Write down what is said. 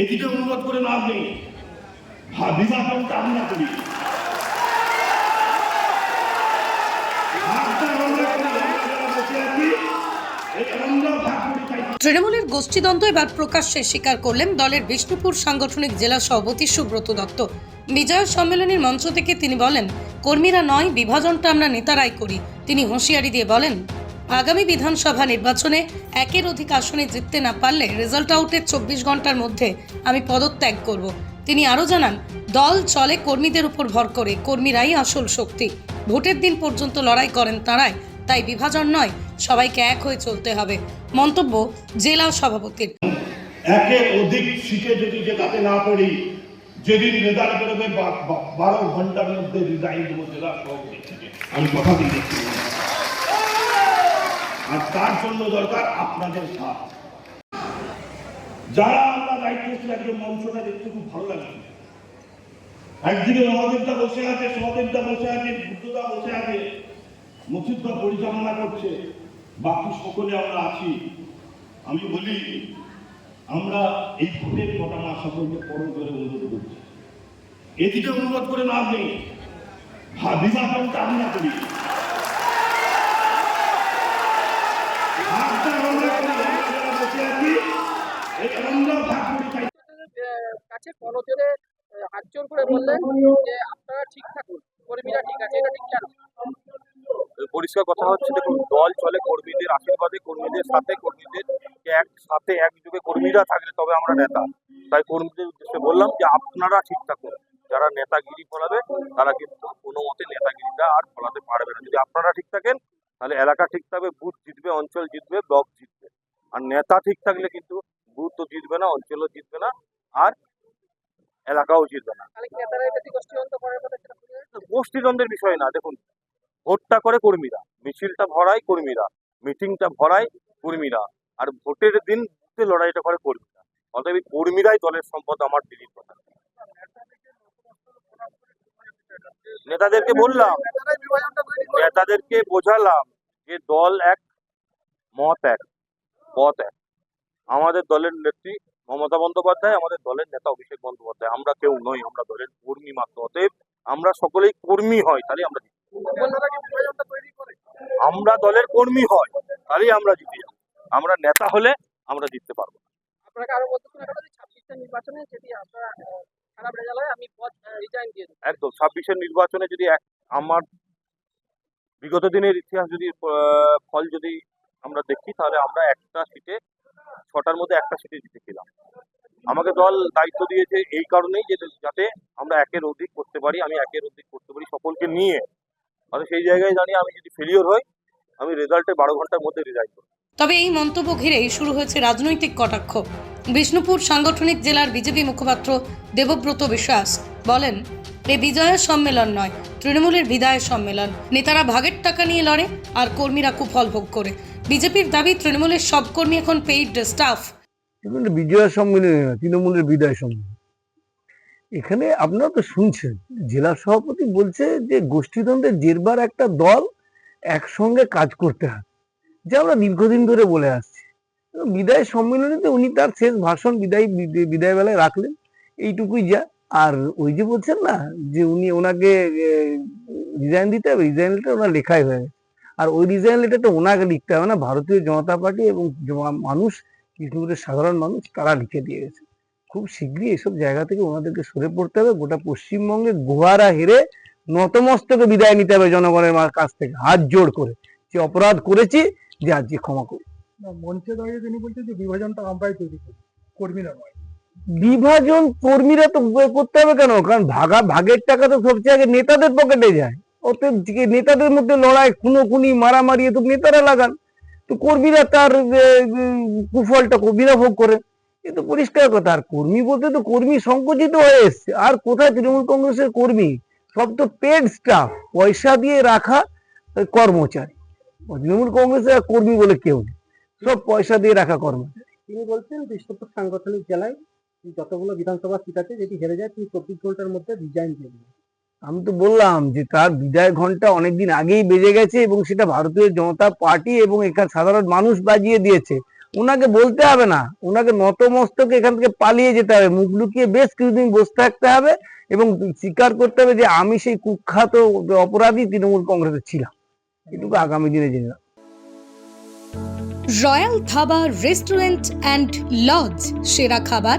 এদিকে অনুরোধ করে লাভ নেই। বিভাজনটা আমি করি তৃণমূলের গোষ্ঠীদ্বন্দ্ব এবার প্রকাশ্যে স্বীকার করলেন দলের বিষ্ণুপুর সাংগঠনিক জেলা সভাপতি সুব্রত দত্ত। বিজয় সম্মেলনের মঞ্চ থেকে তিনি বলেন, কর্মীরা নয়, বিভাজনটা আমরা নেতারাই করি। তিনি হুঁশিয়ারি দিয়ে বলেন আগামী বিধানসভা নির্বাচনে একের অধিক আসনে জিততে না পারলে রেজাল্ট আউটের চব্বিশ ঘণ্টার মধ্যে আমি পদত্যাগ করব। তিনি আরও জানান, দল চলে কর্মীদের উপর ভর করে, কর্মীরাই আসল শক্তি। ভোটের দিন পর্যন্ত লড়াই করেন তারাই, তাই বিভাজন নয়, সবাইকে এক হয়ে চলতে হবে। মন্তব্য জেলা সভাপতির। একের অধিক সিটে যদি জেতাতে না পারি, যেদিন রেজাল্ট বেরোবে বারো ঘণ্টার মধ্যে রিজাইন দেবো জেলা সভাপতি আমি কথা দিয়ে আর তার জন্য দরকার আপনাদের সাথ। যারা আমরা দায়িত্ব আজকে মঞ্চটা দেখতে খুব ভালো লাগছে একদিকে মহাদেবটা বসে আছে সহদেবটা বসে আছে, বুদ্ধদা বসে আছে, মসজিদটা পরিচালনা করছে, বাকি সকলে আমরা আছি। আমি বলি, আমরা এই ভোটের ঘটনা সকলকে পরম করে অনুরোধ করছি। এদিকে অনুরোধ করে লাভ নেই ভা- বিভাজনটা আমি না করি ভাগটা আমরা করি, আমরা যারা বসে আছি, এই আমরাও ভাগ করি তাই আহ, কাছে করজোরে আহ, হাত জোর করে বললেন যে আপনারা ঠিক থাকুন কর্মীরা ঠিক আছে এটা ঠিক কেন পরিষ্কার কথা হচ্ছে দেখুন দল চলে কর্মীদের আশীর্বাদে কর্মীদের সাথে কর্মীদের এক সাথে একযোগে কর্মীরা থাকলে তবে আমরা নেতা। তাই কর্মীদের উদ্দেশ্যে বললাম যে আপনারা ঠিক থাকুন। যারা নেতাগিরি ফলাবে তারা কিন্তু কোনো মতে নেতাগিরিটা আর ফলাতে পারবে না। যদি আপনারা ঠিক থাকেন তাহলে এলাকা ঠিক থাকবে বুথ জিতবে অঞ্চল জিতবে ব্লক জিতবে। আর নেতা ঠিক থাকলে কিন্তু বুথও জিতবে না অঞ্চলও জিতবে না আর এলাকাও জিতবে না? গোষ্ঠীদ্বন্দ্বের বিষয় না দেখুন ভোটটা করে কর্মীরা মিছিলটা ভরায় কর্মীরা মিটিংটা ভরায় কর্মীরা আর ভোটের দিন বুথে লড়াইটা করে কর্মীরা অতএব এই কর্মীরাই দলের সম্পদ আমার দিদির কথা নেতাদেরকে বললাম নেতাদেরকে বোঝালাম যে দল এক মত এক পথ এক। আমাদের দলের নেত্রী মমতা বন্দ্যোপাধ্যায় আমাদের দলের নেতা অভিষেক বন্দ্যোপাধ্যায়। আমরা কেউ নই আমরা দলের কর্মী মাত্র। অতএব আমরা সকলেই কর্মী হয় তাহলে আমরা আমরা দলের কর্মী হয় তাহলেই আমরা জিতে যাব। আমরা নেতা হলে আমরা জিততে পারব একদম ছাব্বিশের নির্বাচনে যদি এক আমার বিগত দিনের ইতিহাস যদি ফল যদি আমরা দেখি তাহলে আমরা একটা সিটে ছটার মধ্যে একটা সিটে জিতেছিলাম। আমাকে দল দায়িত্ব দিয়েছে এই কারণেই যে, যাতে আমরা একের অধিক করতে পারি, আমি একের অধিক করতে পারি সকলকে নিয়ে। অর্থাৎ সেই জায়গায় দাঁড়িয়ে আমি যদি ফেলিওর হই, আমি রেজাল্টে বারো ঘণ্টার মধ্যে রেজাল্ট করব। তবে এই মন্তব্য ঘিরেই শুরু হয়েছে রাজনৈতিক কটাক্ষ। বিষ্ণুপুর সাংগঠনিক জেলার বিজেপি মুখপাত্র দেবব্রত বিশ্বাস বলেন এ বিজয়ের সম্মেলন নয়, তৃণমূলের বিদায়ের সম্মেলন। নেতারা ভাগের টাকা নিয়ে লড়ে, আর কর্মীরা কুফল ভোগ করে। বিজেপির দাবি, তৃণমূলের সব কর্মী এখন পেইড স্টাফ বিজয়া সম্মেলন তৃণমূলের বিদায় সম্মেলন। এখানে আপনারা তো শুনছেন, জেলা সভাপতি বলছে যে গোষ্ঠীদ্বন্দ্বের জেরবার একটা দল একসঙ্গে কাজ করতে হয় যা আমরা দীর্ঘদিন ধরে বলে আসছি। বিদায় সম্মেলনীতে উনি তার শেষ ভাষণ বিদায় বিদায় বেলায় রাখলেন, এইটুকুই যা। আর ওই যে বলছেন না, যে উনি ওনাকে রিজাইন দিতে হবে রিজাইন লেটার ওনার লেখাই হয়ে। আর ওই রিজাইন লেটারটা ওনাকে লিখতে হবে না, ভারতীয় জনতা পার্টি এবং মানুষ কৃষ্ণপুরের সাধারণ মানুষ, তারা লিখে দিয়ে গেছে। খুব শীঘ্রই এসব জায়গা থেকে ওনাদেরকে সরে পড়তে হবে, গোটা পশ্চিমবঙ্গে গুহারা হেরে নতমস্তকে বিদায় নিতে হবে জনগণের কাছ থেকে, হাত জোড় করে। যে অপরাধ করেছি, যে আজকে ক্ষমা করি মঞ্চে দাঁড়িয়ে তিনি বলছেন যে বিভাজনটা আমরাই তৈরি করি, কর্মীরা নয়। বিভাজন কর্মীরা তো করতে হবে কেন? কারণ ভাগা, ভাগের টাকা তো সবচেয়ে আগে নেতাদের পকেটে যায়। অতএব নেতাদের মধ্যে লড়াই, খুনোখুনি, মারামারি এ তো নেতারা লাগান। তো কর্মীরা তার কুফলটা কর্মীরা ভোগ করে এ তো পরিষ্কার কথা। আর কর্মী বলতে তো কর্মী সংকুচিত হয়ে এসছে। আর কোথায় তৃণমূল কংগ্রেসের কর্মী? সব তো পেড স্টাফ পয়সা দিয়ে রাখা কর্মচারী। তৃণমূল কংগ্রেসের কর্মী বলে কেউ নেই। সব পয়সা দিয়ে রাখা কর্মচারী। তিনি বলছেন বিষ্ণুপুর সাংগঠনিক জেলায় যতগুলো বিধানসভা সিট আছে যেটি হেরে যায় তিনি চব্বিশ ঘণ্টার মধ্যে রিজাইন দিয়ে দেবেন আমি তো বললাম যে তার বিদায় ঘণ্টা অনেকদিন আগেই বেজে গেছে এবং সেটা ভারতীয় জনতা পার্টি এবং এখানে সাধারণ মানুষ বাজিয়ে দিয়েছে। ওনাকে বলতে হবে না। ওনাকে নতমস্তকে এখান থেকে পালিয়ে যেতে হবে। মুখ লুকিয়ে বেশ কিছুদিন বসে থাকতে হবে এবং স্বীকার করতে হবে যে আমি সেই কুখ্যাত অপরাধী তৃণমূল কংগ্রেসে ছিলাম। এটুকু আগামী দিনে জেনে royal dhaba restaurant and lodge সেরা খাবার